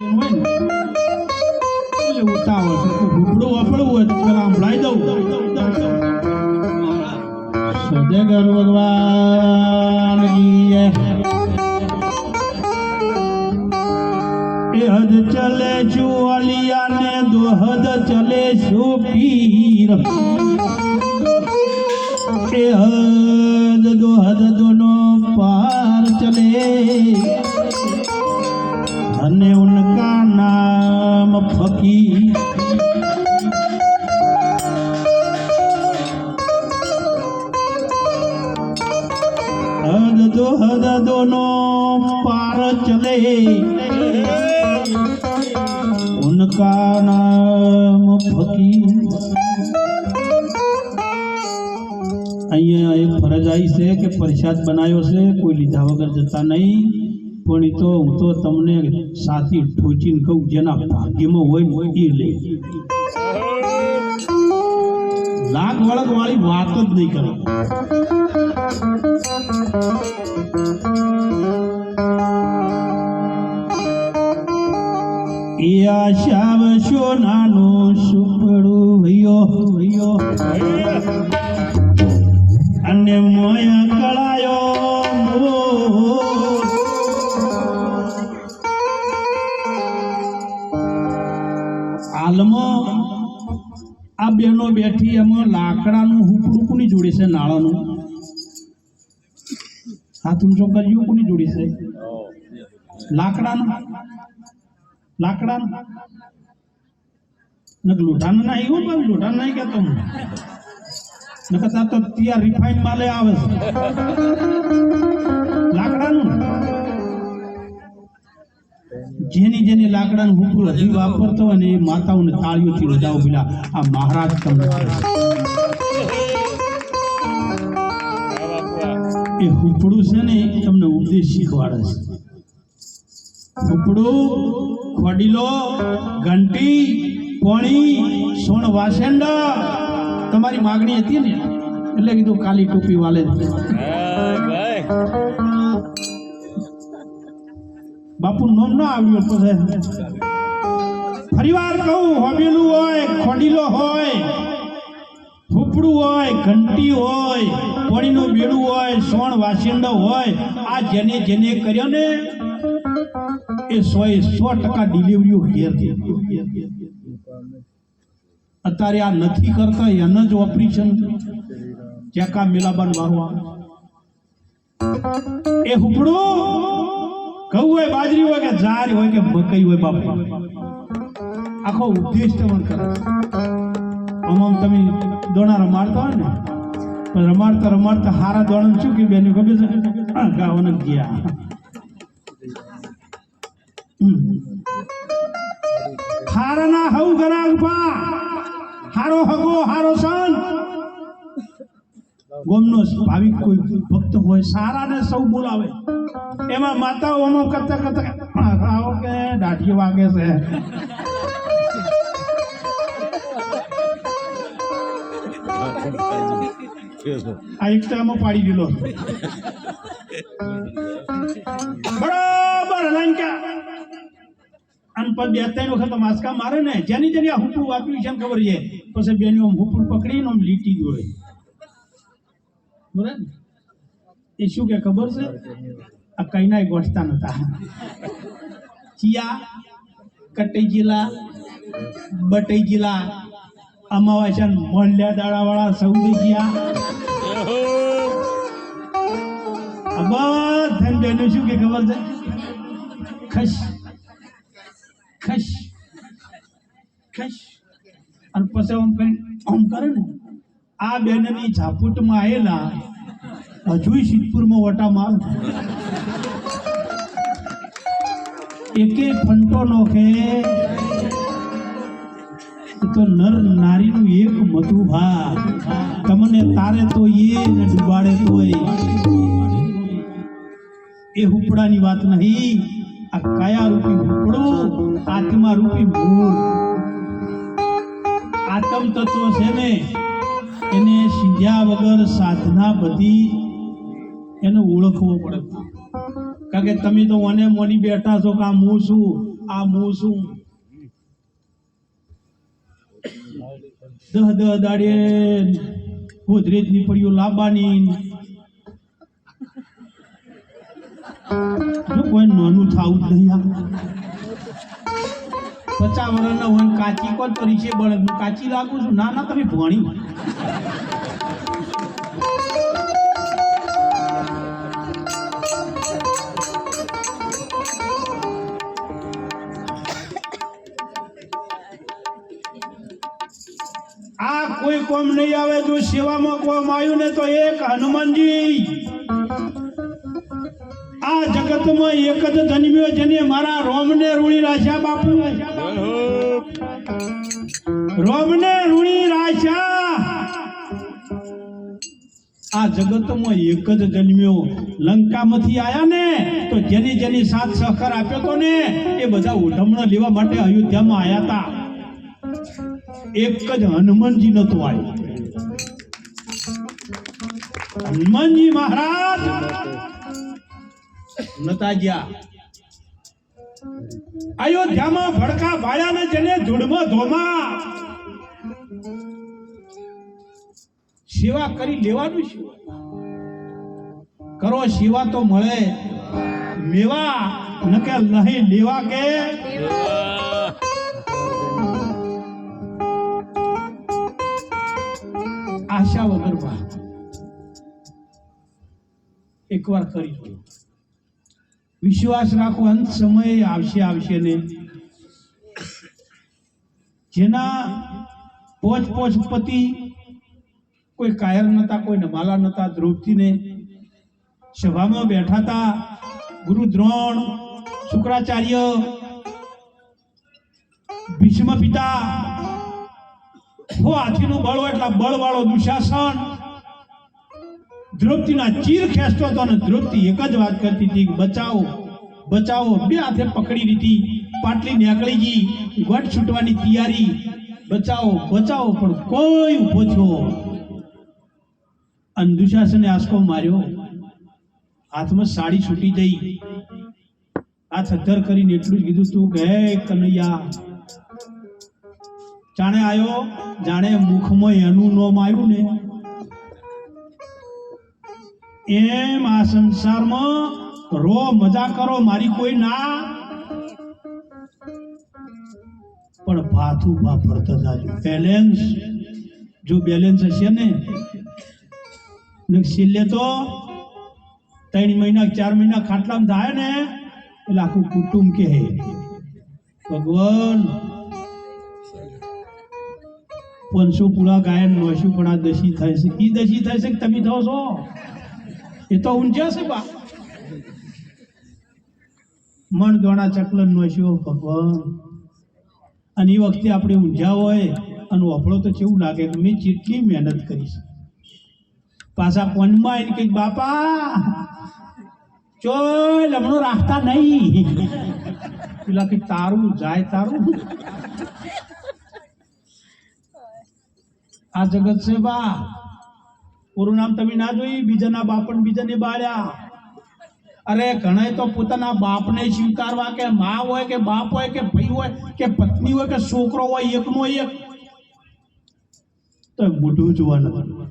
છે એ હદ ચલે ને દોહદ ચલે શોપીર એ હદ હદ દોનો પાર ચલે. ઉનકા નામ ફકી અહીંયા એક ફરજ આવી છે કે પ્રસાદ બનાવ્યો છે, કોઈ લીધા વગર જતા નહીં. પણ એ તો હું તો તમને સાથી ઠોચીને કહું, જેના ભાગ્યમાં હોય એ લે. લાગ વળગ વાળી વાત જ નહીં કરે. એ આશાવ સોનાનું સુપડું ભયો ભયો અને મોયા કળાયો હાલમાં આ બહેનો બેઠી એમાં લાકડાનું હુકડું કોની જોડે છે, નાળાનું. હાથું કર્યું કોની જોડે છે. લાકડાનું. લાકડાનું. નક લોઢાનું ના એવું પણ લોઢાનું નહીં કહેતો હું. નકર તો ત્યાં રિફાઈન માલે આવે છે. લાકડાનું. જેની જેની લાકડાનું હુકડું હજી વાપરતો અને એ માતાઓને તાળીઓથી વધાવો પેલા આ મહારાજ તમને. એ હુકડું છે ને તમને ઉપદેશ શીખવાડે છે. હુકડું ખોડીલો, ઘંટી, પોણી, સોણ વાસેંડા, તમારી માગણી હતી ને? એટલે કીધું કાલી ટોપી વાલે. બાપુ નોમ ના આવ્યું પછી ફરીવાર કહું, હોબેલું હોય, ખોડીલો હોય, ફૂફડું હોય, ઘંટી હોય કોણીનું બીડું હોય, સોણ વાસિંડો હોય, આ જેને જેને કર્યો ને, એ સો એ સો ટકા ડિલિવરીઓ અત્યારે આ નથી કરતા, એને જ ઓપરેશન ચેકા મેલાબાન મારવા એ હુપડું ઘઉં હોય, બાજરી હોય કે જાર હોય કે મકઈ હોય, બાપુ. આખો ઉદ્દેશ તમને કરે આમ આમ તમે દોણારા મારતા હોય ને રમાડતા રમાડતા હારા દોણા શું કે બેન ખબર છે? ગાવાને ગયા. હારાના હવ ગરા પા હારો હગો, હારો સન. ગોમનો ભાવિક કોઈ ભક્ત હોય, સારાને સૌ બોલાવે. એમાં માતાઓમાં કરતા કરતા આવો કે દાઢી વાગે છે. Thank એક આમાં પાડી દીધો. બરાબર હલાઈને ક્યાં અને પછી બે ત્રણ વખત માસ્કા મારે ને. જેની જેની આ હુપડું વાપર્યું છે ખબર છે. પછી બેની આમ હુપડું પકડીને આમ લીટી દોડે. બરાબર? એ શું કે ખબર છે? આ કઈના ગોઠતા નતા. ચિયા, કટઈ જિલ્લા, બટઈ જિલ્લા. અમાવાસ્યા મોલ્યા દાડા વાળા સૌદી ગયા. આ બધા શું કે ખબર છે? ખશ. ખશ. ખશ. અને પછી આમ કરી આમ કરે ને, આ બેનની ઝાપુટમાં આવેલા હજુય સિદ્ધપુરમાં ઓટા માર. એકે ફંટો નોખે. તો નર નારીનું એક મધુ ભા તમને તારે તો એ ને ડુબાડે તોય. એ હુપડાની વાત નહીં. આ કયા રૂપી હુપડું આત્મા રૂપી મૂળ આત્મ તત્વ છે ને, એને સિંધ્યા વગર સાધના બધી એને ઓળખવો પડે. કારણ કે તમે તો મને મોની બેઠા છો કે આ હું છું, આ હું છું. દહ દહ દાડે ગોધરેજની પડ્યું લાંબાની. કોઈ નાનું થાવું જ નહીં પચાસ વર્ષના હોય કાચી કોણ કરી છે હું કાચી લાગુ છું. ના ના, તમે ભણી. કોઈ કોમ નહીં આવે, જો સેવામાં કોમ આવ્યું ને તો એક હનુમાનજી. આ જગતમાં એક જ જન્મ્યો જેને મારા રોમને રૂણી રાખ્યા, બાપુ. રોમને રૂણી રાખ્યા. આ જગતમાં એક જ જન્મ્યો લંકામાંથી આયા ને, તો જેની જેની સાથ સહકાર આપ્યો તો ને, એ બધા ઉઠમણો લેવા માટે અયોધ્યામાં આવ્યા હતા એક જ હનુમાનજી નતો આવ્યો હનુમાનજી મહારાજ! નતા ગયા અયોધ્યામાં ભડકા ભાળ્યા ને જેને ધૂળમાં ધોમા. સેવા કરી લેવાનું શું? કરો સેવા તો મળે. મેવા. ન કે નહીં લેવા કે? એકવાર કરી જો વિશ્વાસ રાખો, અંત સમયે આવશે આવશે ને જેના પોચ પોચ પતિ કોઈ કાયર નતા, કોઈ નમાલા નતા, દ્રૌપદીને સભામાં બેઠા હતા, ગુરુ દ્રોણ, શુક્રાચાર્ય ભીષ્મ પિતા હો હાથીનું બળ એટલા બળવાળો દુશાસન દ્રૌપદીના ચીર ખેંચતો હતો અને દ્રૌપદી એક જ વાત કરતી હતી બચાવો બચાવો. બે હાથે પકડી લીધી, પાટલી નીકળી ગઈ, વટ છૂટવાની તૈયારી. બચાવો બચાવો, પણ કોઈ ઊભો છો. અંધુશાસને આસકો માર્યો. હાથમાં સાડી છૂટી ગઈ. આ અધ્ધર કરીને એટલું જ કીધું, તું કે, કનૈયા, જાણે આયો? જાણે મુખમાં એનું નોમ આવ્યું ને. એમ આ સંસારમાં રો મજા કરો, મારી કોઈ ના. પણ ભાથું વાપરતા જાજો બેલેન્સ જો બેલેન્સ હશે ને છેલ્લે તો ત્રણ મહિના, ચાર મહિના ખાટલામાં થાય ને, એટલે આખું કુટુંબ કે ભગવાન પંચો પૂરા ગાયન નોશું પણ આ દશી થાય છે. ઈ દશી થાય છે તમે થો છો? એ તો ઊંઝા છે બા. મણ દોણા ચકલન શિવ ભગવાન. અને એ વખતે આપણે ઊંઝા હોય અને વફળો તો કેવું લાગે કે મેં જેટલી મહેનત કરી છે. પાછા પનમાં એને કંઈક બાપા ચો લમણો રાખતા નહીં. પેલા કે, તારું જાય, તારું. આ જગત છે બા. પૂરું નામ તમે ના જોઈ બીજાના બાપણ બીજાને બાળ્યા. અરે ઘણા તો પોતાના બાપને સ્વીકારવા કે મા હોય કે બાપ હોય કે ભાઈ હોય કે પત્ની હોય કે છોકરો હોય, એકનો એક. તો મોઢું જોવાનું.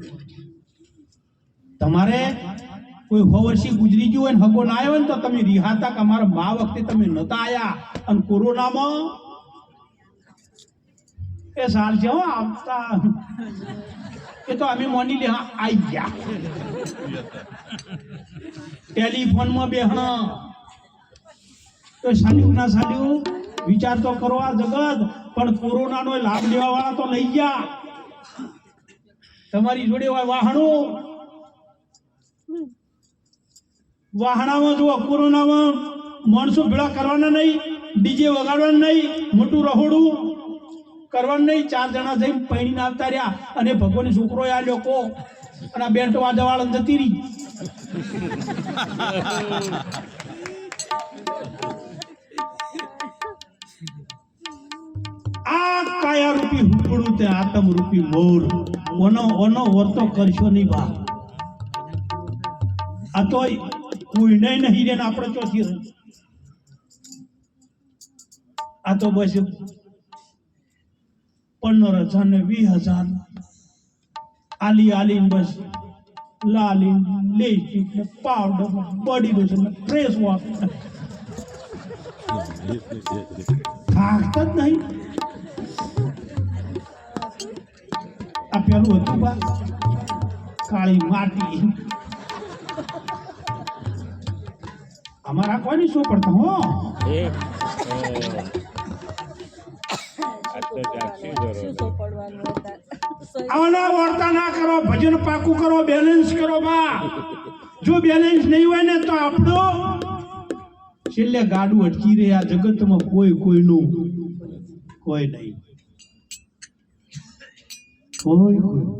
તમારે કોઈ સો વર્ષી ગુજરી ગયું હોય ને હગો ના આવ્યો હોય ને તો તમે રિહાતા કે અમારા મા વખતે તમે નતા આયા? અને કોરોનામાં? એ સાલ છે હો, આવતા. એ તો અમે મોની લે આઈ ગયા ટેલિફોનમાં બે હા તો સાડ્યું ના સાડ્યું? વિચાર તો કરો આ જગત, પણ કોરોનાનો લાભ લેવા વાળા તો લઈ ગયા. તમારી જોડે હોય વાહણો. વાહણામાં જુઓ, કોરોનામાં માણસો ભેળા કરવાના નહીં, ડીજે વગાડવાના નહીં, મોટું રહોડું. કરવાનું નહીં. ચાર જણા જઈને પૈણીને આવતા રહ્યા અને ભગવાન છોકરો આ લોકો અને આ બેન્ટ વાજા વાળા જતી રહી. આ કાયા રૂપી હુકડું તે આતમ રૂપી મોર. ઓનો ઓનો વર્તો કરશો નહીં બા. આ તો કોઈ નહીં નહીં રે આપણે ચોથી આ તો બસ પંદર હજાર ને વીસ હજાર આલી આલી બસ લાલી લેસ્ટિક ને પાવડર ને બોડી લોશન ને ફ્રેશ વોશ થાકતા જ નહીં આ પેલું હતું બા કાળી માટી અમારા કોઈની શું પડતા હો એ આ તો સોપડવાનું હતા? વાર્તા ના કરો ભજન પાકું કરો બેલેન્સ કરો બા. જો બેલેન્સ નહીં હોય ને તો આપણો છેલ્લે ગાડું અટકી રહે આ જગતમાં કોઈ કોઈનું કોઈ નહીં. કોઈ કોઈ.